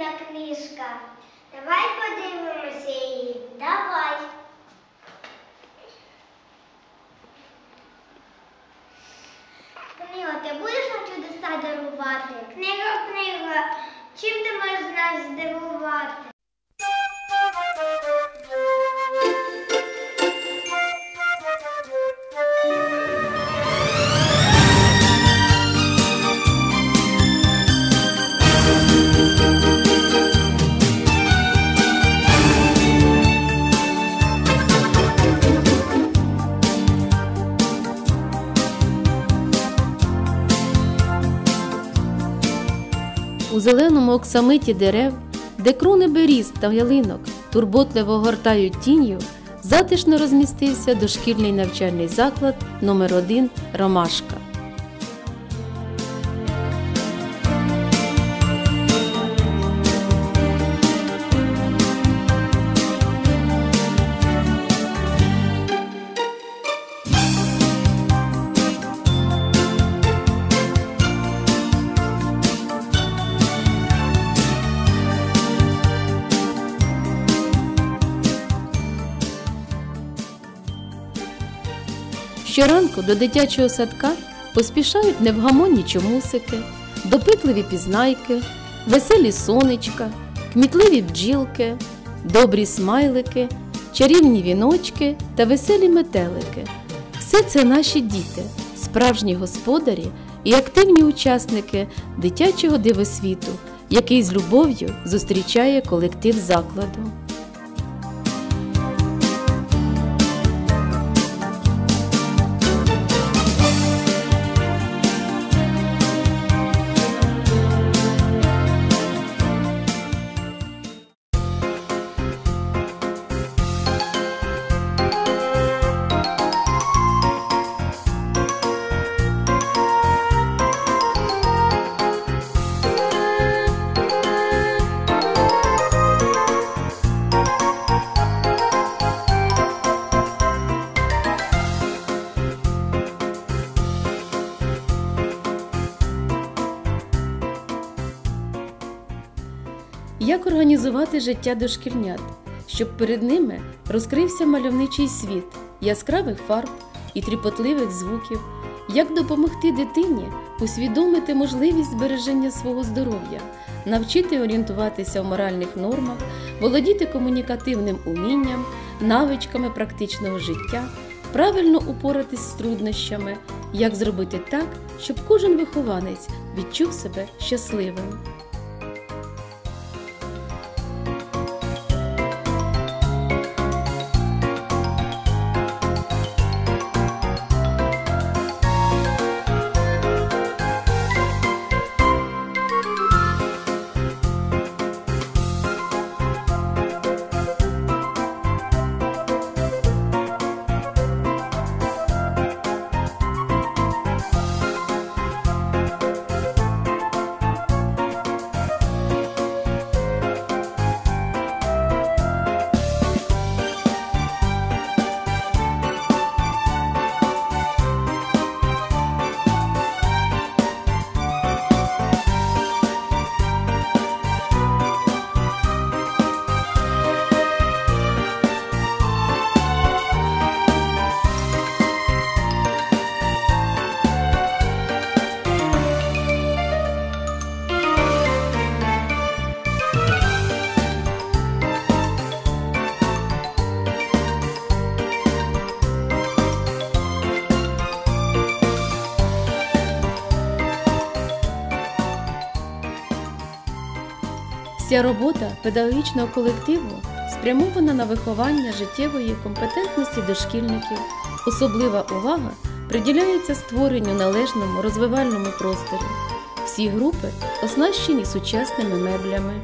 дивна книжка. Давай подивимося її. Давай. Книга, ти будеш нам чудеса дарувати? Книга, книга. Чим ти можеш нас здивувати? У оксамиті дерев, де крони беріз та ялинок турботливо гортають тінню, затишно розмістився дошкільний навчальний заклад номер 1 Ромашка. Щоранку до дитячого садка поспішають невгамонні чомусики, допитливі пізнайки, веселі сонечка, кмітливі бджілки, добрі смайлики, чарівні віночки та веселі метелики. Все це наші діти, справжні господарі і активні учасники дитячого дивосвіту, який з любов'ю зустрічає колектив закладу. Як організувати життя дошкільнят, щоб перед ними розкрився мальовничий світ яскравих фарб і тріпотливих звуків, як допомогти дитині усвідомити можливість збереження свого здоров'я, навчити орієнтуватися в моральних нормах, володіти комунікативним умінням, навичками практичного життя, правильно упоратись з труднощами, як зробити так, щоб кожен вихованець відчув себе щасливим. Вся робота педагогічного колективу спрямована на виховання життєвої компетентності дошкільників. Особлива увага приділяється створенню належному розвивальному просторі. Всі групи оснащені сучасними меблями.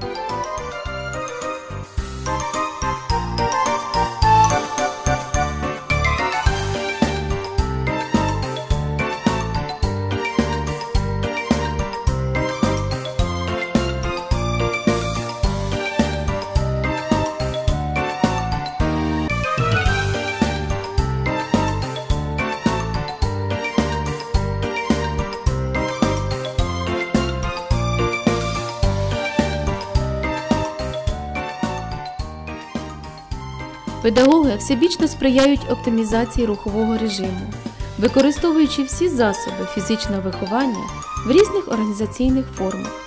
Педагоги всебічно сприяють оптимізації рухового режиму, використовуючи всі засоби фізичного виховання в різних організаційних формах.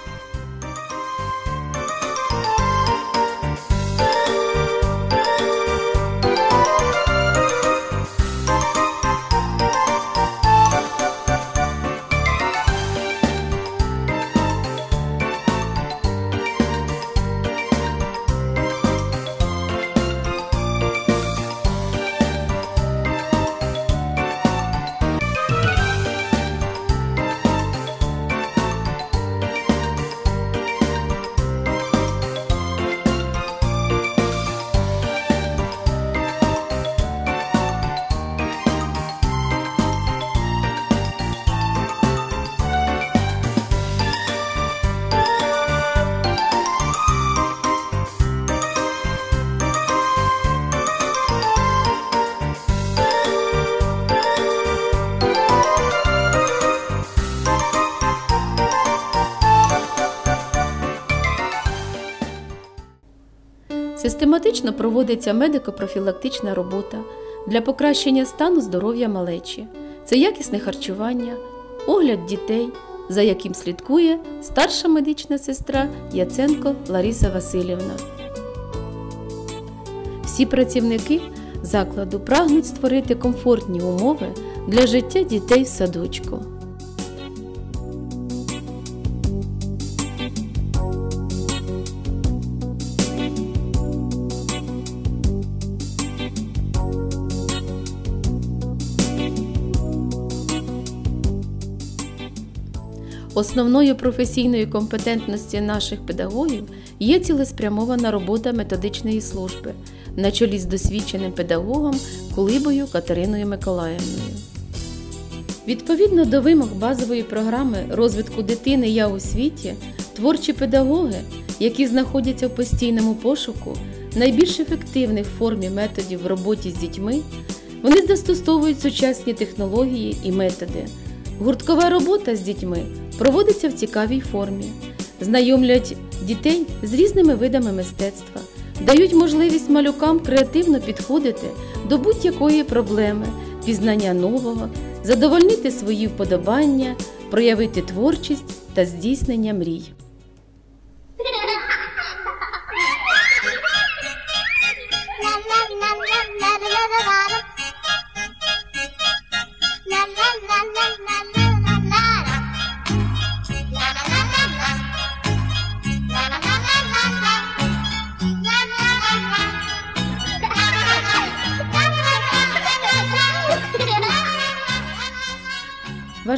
Систематично проводиться медико-профілактична робота для покращення стану здоров'я малечі. Це якісне харчування, огляд дітей, за яким слідкує старша медична сестра Яценко Лариса Васильівна. Всі працівники закладу прагнуть створити комфортні умови для життя дітей в садочку. Основною професійною компетентності наших педагогів є цілеспрямована робота методичної служби на чолі з досвідченим педагогом Кулибою Катериною Миколаївною. Відповідно до вимог базової програми розвитку дитини Я у світі, творчі педагоги, які знаходяться в постійному пошуку найбільш ефективних форм і методів в роботі з дітьми, вони застосовують сучасні технології і методи. Гурткова робота з дітьми проводиться в цікавій формі, знайомлять дітей з різними видами мистецтва, дають можливість малюкам креативно підходити до будь-якої проблеми, пізнання нового, задовольнити свої вподобання, проявити творчість та здійснення мрій.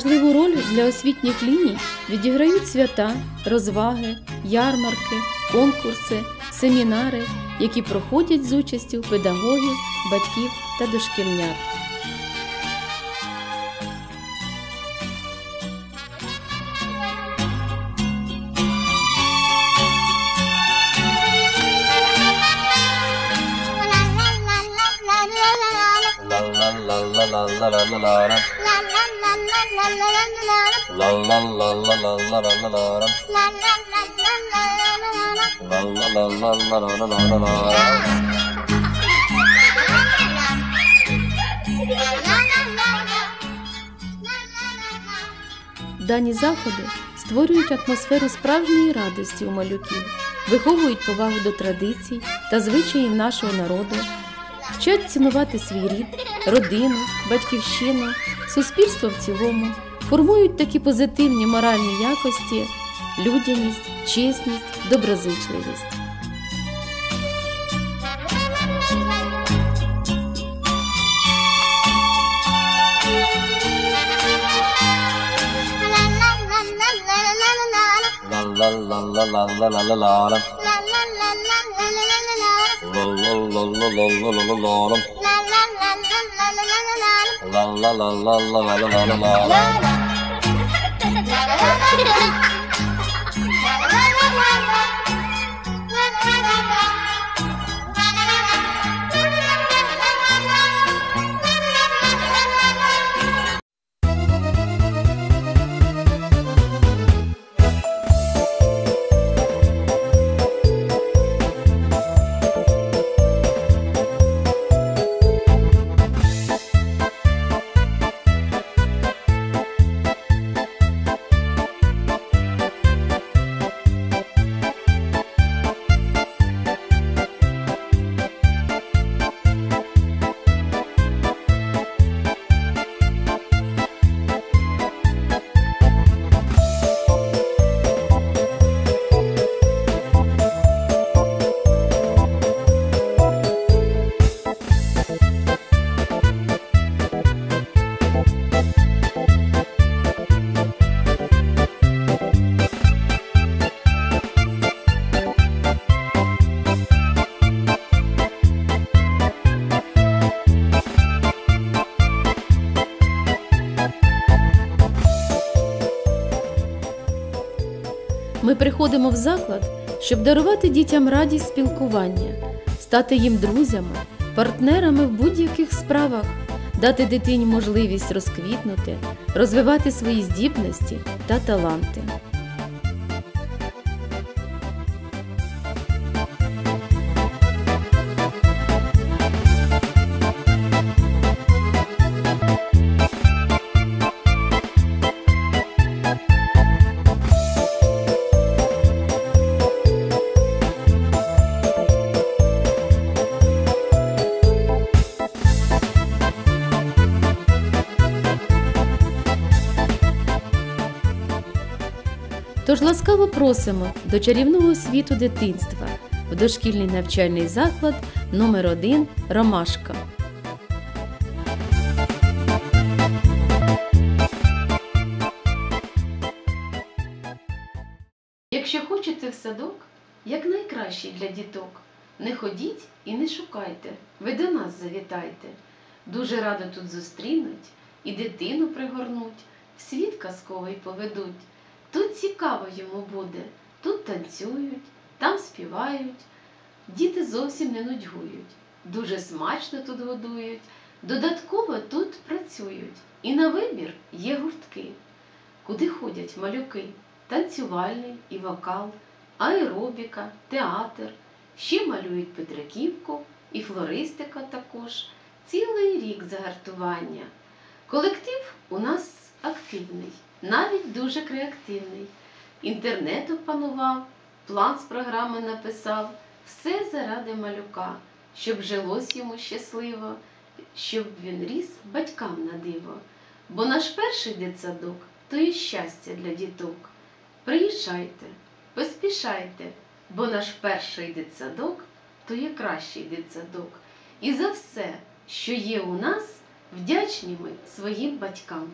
Важливу роль для освітніх ліній відіграють свята, розваги, ярмарки, конкурси, семінари, які проходять з участю педагогів, батьків та дошкільнят. La la la la la Дані заходи створюють атмосферу справжньої радості у малюків, виховують повагу до традицій та звичаїв нашого народу вчать цінувати свій рід, родину, батьківщину, суспільство в цілому, формують такі позитивні моральні якості, людяність, чесність, доброзичливість. La la la la la la la la la la. La la la la приходимо в заклад, щоб дарувати дітям радість спілкування, стати їм друзями, партнерами в будь-яких справах, дати дитині можливість розквітнути, розвивати свої здібності та таланти. Ласкаво просимо до чарівного світу дитинства в дошкільний навчальний заклад номер 1 Ромашка. Якщо хочете в садок, як найкращий для діток, не ходіть і не шукайте, ви до нас завітайте. Дуже радо тут зустрінуть і дитину пригорнуть, в світ казковий поведуть. Тут цікаво йому буде, тут танцюють, там співають. Діти зовсім не нудьгують, дуже смачно тут годують, додатково тут працюють, і на вибір є гуртки, куди ходять малюки, танцювальний і вокал, аеробіка, театр, ще малюють Петриківку і флористика також, цілий рік загартування. Колектив у нас активний, навіть дуже креативний. Інтернет опанував, план з програми написав, все заради малюка, щоб жилось йому щасливо, щоб він ріс батькам на диво. Бо наш перший дитсадок то є щастя для діток. Приїжджайте, поспішайте, бо наш перший дитсадок то є кращий дитсадок. І за все, що є у нас, вдячні ми своїм батькам.